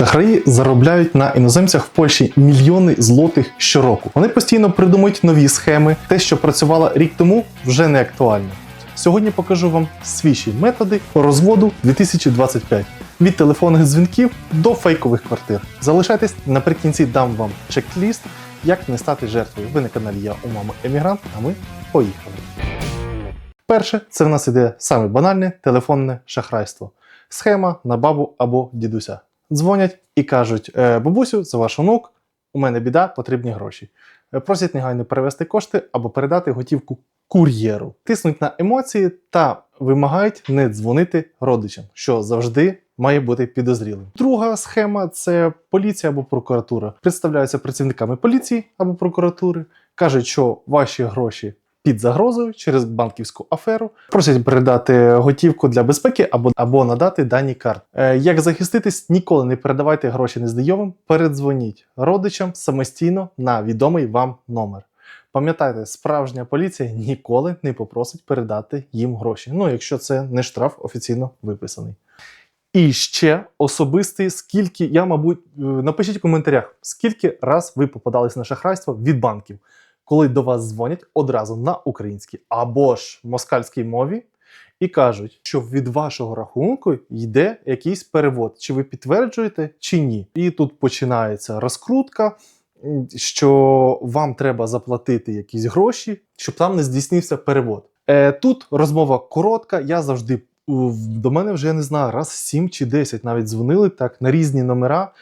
Шахраї заробляють на іноземцях в Польщі мільйони злотих щороку. Вони постійно придумують нові схеми. Те, що працювало рік тому, вже не актуально. Сьогодні покажу вам свіжі методи розводу 2025 від телефонних дзвінків до фейкових квартир. Залишайтесь наприкінці дам вам чек-ліст, як не стати жертвою. Ви на каналі Я у мами Емігрант, а ми поїхали. Перше, це в нас іде саме банальне телефонне шахрайство. Схема на бабу або дідуся. Дзвонять і кажуть: «Е, бабусю, це ваш онук, у мене біда, потрібні гроші. Е, Просять негайно перевести кошти або передати готівку кур'єру. Тиснуть на емоції та вимагають не дзвонити родичам, що завжди має бути підозрілим. Друга схема це поліція або прокуратура. Представляються працівниками поліції або прокуратури, кажуть, що ваші гроші під загрозою через банківську аферу. Просять передати готівку для безпеки або, або надати дані карт. Е, як захиститись, ніколи не передавайте гроші незнайомим, передзвоніть родичам самостійно на відомий вам номер. Пам'ятайте, справжня поліція ніколи не попросить передати їм гроші. Ну, якщо це не штраф офіційно виписаний. І ще особистий, скільки я, мабуть, е, напишіть в коментарях, скільки раз ви попадались на шахрайство від банків, коли до вас дзвонять одразу на українській або ж москальській мові і кажуть, що від вашого рахунку йде якийсь перевод, чи ви підтверджуєте, чи ні. І тут починається розкрутка, що вам треба заплатити якісь гроші, щоб там не здійснився перевод. Е, тут розмова коротка. Я завжди до мене вже я не знаю, раз 7 чи 10 навіть дзвонили так на різні номера,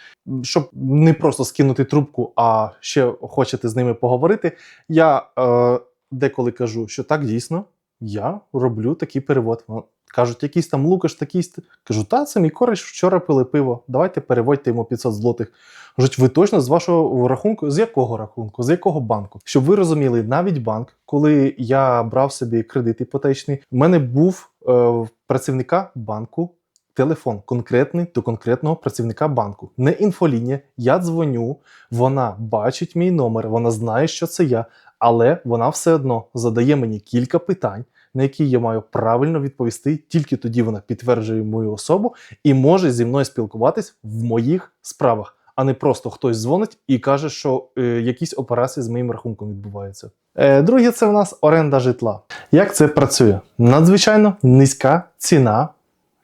щоб не просто скинути трубку, а ще хочете з ними поговорити. Я е, деколи кажу, що так дійсно, я роблю такий перевод. Кажуть, якийсь там Лукаш, такий. Кажу, та це мій кореш вчора пили пиво. Давайте переводьте йому 500 злотих. Кажуть, ви точно з вашого рахунку? З якого рахунку? З якого банку? Щоб ви розуміли, навіть банк, коли я брав собі кредит іпотечний, в мене був е, працівника банку телефон конкретний до конкретного працівника банку. Не інфолінія. Я дзвоню, вона бачить мій номер, вона знає, що це я, але вона все одно задає мені кілька питань. На які я маю правильно відповісти, тільки тоді вона підтверджує мою особу і може зі мною спілкуватись в моїх справах, а не просто хтось дзвонить і каже, що е, якісь операції з моїм рахунком відбуваються. Е, друге, це в нас оренда житла. Як це працює? Надзвичайно низька ціна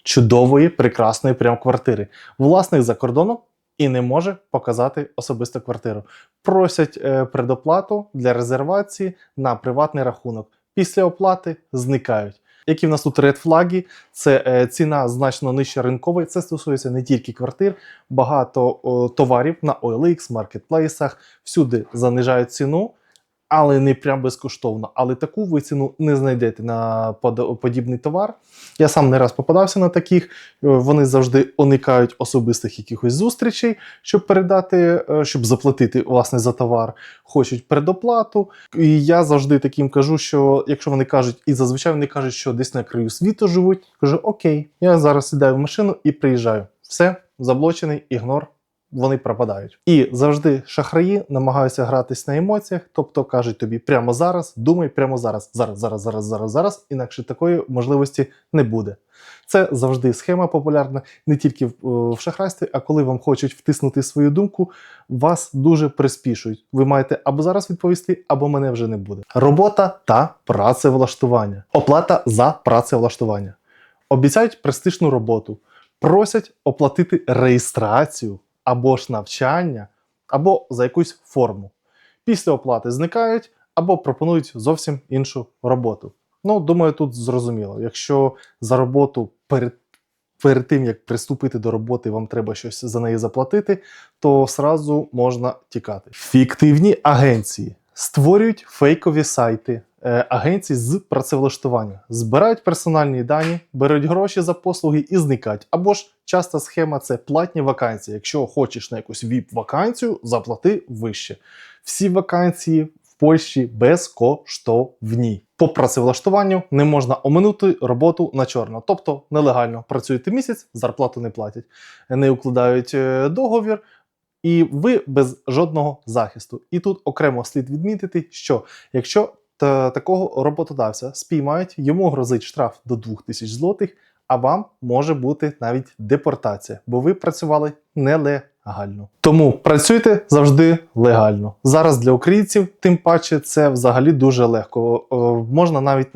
чудової, прекрасної прям квартири. Власник за кордоном і не може показати особисту квартиру. Просять е, предоплату для резервації на приватний рахунок. Після оплати зникають. Які в нас тут редфлаги, це е, ціна значно нижча ринкової. Це стосується не тільки квартир, багато товарів на OLX, маркетплейсах, всюди занижають ціну, але не прям безкоштовно. Але таку ви ціну не знайдете на под- подібний товар. Я сам не раз попадався на таких. Е, Вони завжди уникають особистих якихось зустрічей, щоб передати, е, щоб заплатити власне за товар. Хочуть предоплату. І я завжди таким кажу, що якщо вони кажуть, і зазвичай вони кажуть, що десь на краю світу живуть, кажу: Окей, я зараз сідаю в машину і приїжджаю. Все, заблочений, ігнор. Вони пропадають. І завжди шахраї намагаються гратись на емоціях, тобто кажуть тобі прямо зараз, думай прямо зараз, зараз, зараз, зараз, зараз, зараз, інакше такої можливості не буде. Це завжди схема популярна не тільки в, е, шахрайстві, а коли вам хочуть втиснути свою думку, вас дуже приспішують. Ви маєте або зараз відповісти, або мене вже не буде. Робота та працевлаштування. Оплата за працевлаштування. Обіцяють престижну роботу, просять оплатити реєстрацію або ж навчання, або за якусь форму. Після оплати зникають або пропонують зовсім іншу роботу. Ну, думаю, тут зрозуміло. Якщо за роботу перед, перед тим, як приступити до роботи, вам треба щось за неї заплатити, то сразу можна тікати. Фіктивні агенції створюють фейкові сайти. Е, Агенції з працевлаштування збирають персональні дані, беруть гроші за послуги і зникають. Або ж часта схема це платні вакансії. Якщо хочеш на якусь ВІП-вакансію, заплати вище. Всі вакансії в Польщі безкоштовні. По працевлаштуванню не можна оминути роботу на чорно, тобто нелегально працюєте місяць, зарплату не платять, не укладають е, договір. І ви без жодного захисту. І тут окремо слід відмітити, що якщо та, такого роботодавця спіймають, йому грозить штраф до 2000 злотих а вам може бути навіть депортація, бо ви працювали нелегально. Тому працюйте завжди легально. Зараз для українців, тим паче, це взагалі дуже легко. Можна навіть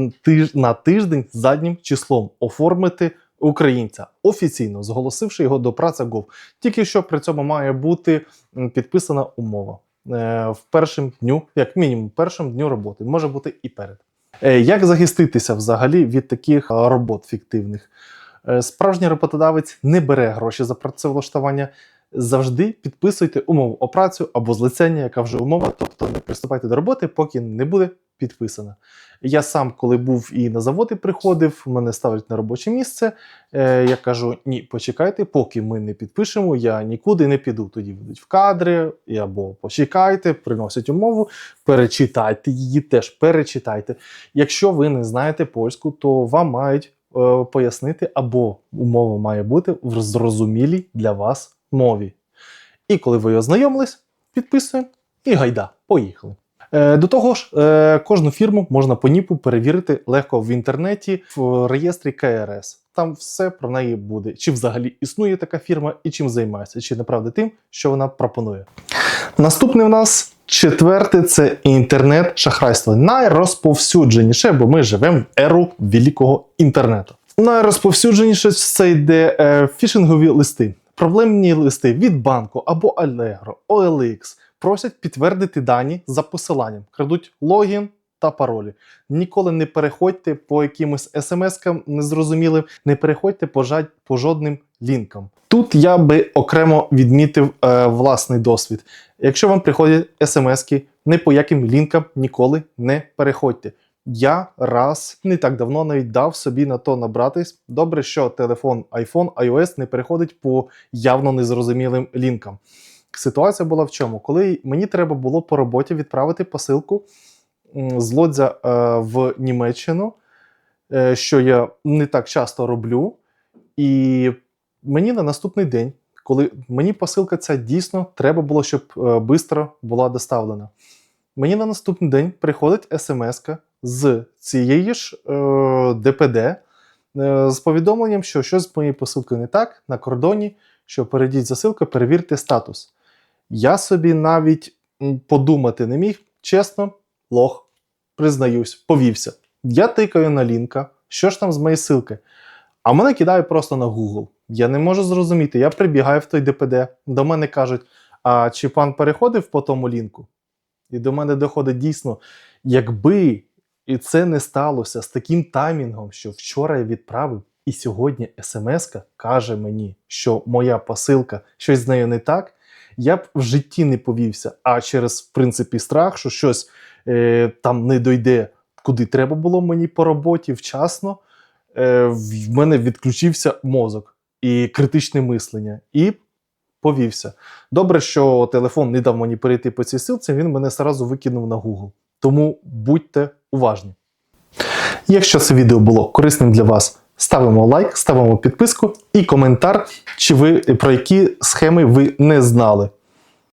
на тиждень заднім числом оформити українця офіційно, зголосивши його до Праца.gov. Тільки що при цьому має бути підписана умова в першим дню, як мінімум, першим дню роботи, може бути і перед. Е, Як захиститися взагалі від таких е, робот фіктивних? Е, Справжній роботодавець не бере гроші за працевлаштування. Завжди підписуйте умову о працю або злицення, яка вже умова, тобто не приступайте до роботи, поки не буде підписана. Я сам, коли був і на заводи приходив, мене ставлять на робоче місце. Е, я кажу: ні, почекайте, поки ми не підпишемо, я нікуди не піду. Тоді ведуть в кадри, або почекайте, приносять умову, перечитайте її, теж перечитайте. Якщо ви не знаєте польську, то вам мають е, пояснити, або умова має бути в зрозумілій для вас мові. І коли ви ознайомились, підписуємо і гайда, поїхали. Е, До того ж, е, кожну фірму можна по НІПу перевірити легко в інтернеті в реєстрі КРС. Там все про неї буде. Чи взагалі існує така фірма і чим займається, чи неправда тим, що вона пропонує. Наступний в нас четверте це інтернет-шахрайство. Найрозповсюдженіше, бо ми живемо в еру великого інтернету. Найрозповсюдженіше це йде е, фішингові листи. Проблемні листи від банку або Allegro, OLX просять підтвердити дані за посиланням, крадуть логін та паролі. Ніколи не переходьте по якимось смс-кам незрозумілим, не переходьте по, жад... по жодним лінкам. Тут я би окремо відмітив е, власний досвід. Якщо вам приходять смс-ки, не по яким лінкам ніколи не переходьте. Я раз не так давно навіть дав собі на то набратись. Добре, що телефон iPhone, iOS не переходить по явно незрозумілим лінкам. Ситуація була в чому? Коли мені треба було по роботі відправити посилку з Лодзя е, в Німеччину, е, що я не так часто роблю. І мені на наступний день, коли мені посилка ця дійсно треба було, щоб швидко була доставлена. Мені на наступний день приходить смс з цієї ж е, ДПД е, з повідомленням, що щось з моєю посилкою не так на кордоні, що перейдіть засилку, перевірте статус. Я собі навіть подумати не міг, чесно, лох, признаюсь, повівся. Я тикаю на лінка, що ж там з моєї силки? А мене кидає просто на Google. Я не можу зрозуміти. Я прибігаю в той ДПД, до мене кажуть: а чи пан переходив по тому лінку? І до мене доходить дійсно, якби і це не сталося з таким таймінгом, що вчора я відправив, і сьогодні смс каже мені, що моя посилка, щось з нею не так, я б в житті не повівся. А через, в принципі, страх, що щось е, там не дойде, куди треба було мені по роботі вчасно, е, в мене відключився мозок і критичне мислення. І повівся. Добре, що телефон не дав мені перейти по цій силці, він мене сразу викинув на Google. Тому будьте уважні. Якщо це відео було корисним для вас, ставимо лайк, ставимо підписку і коментар, чи ви про які схеми ви не знали.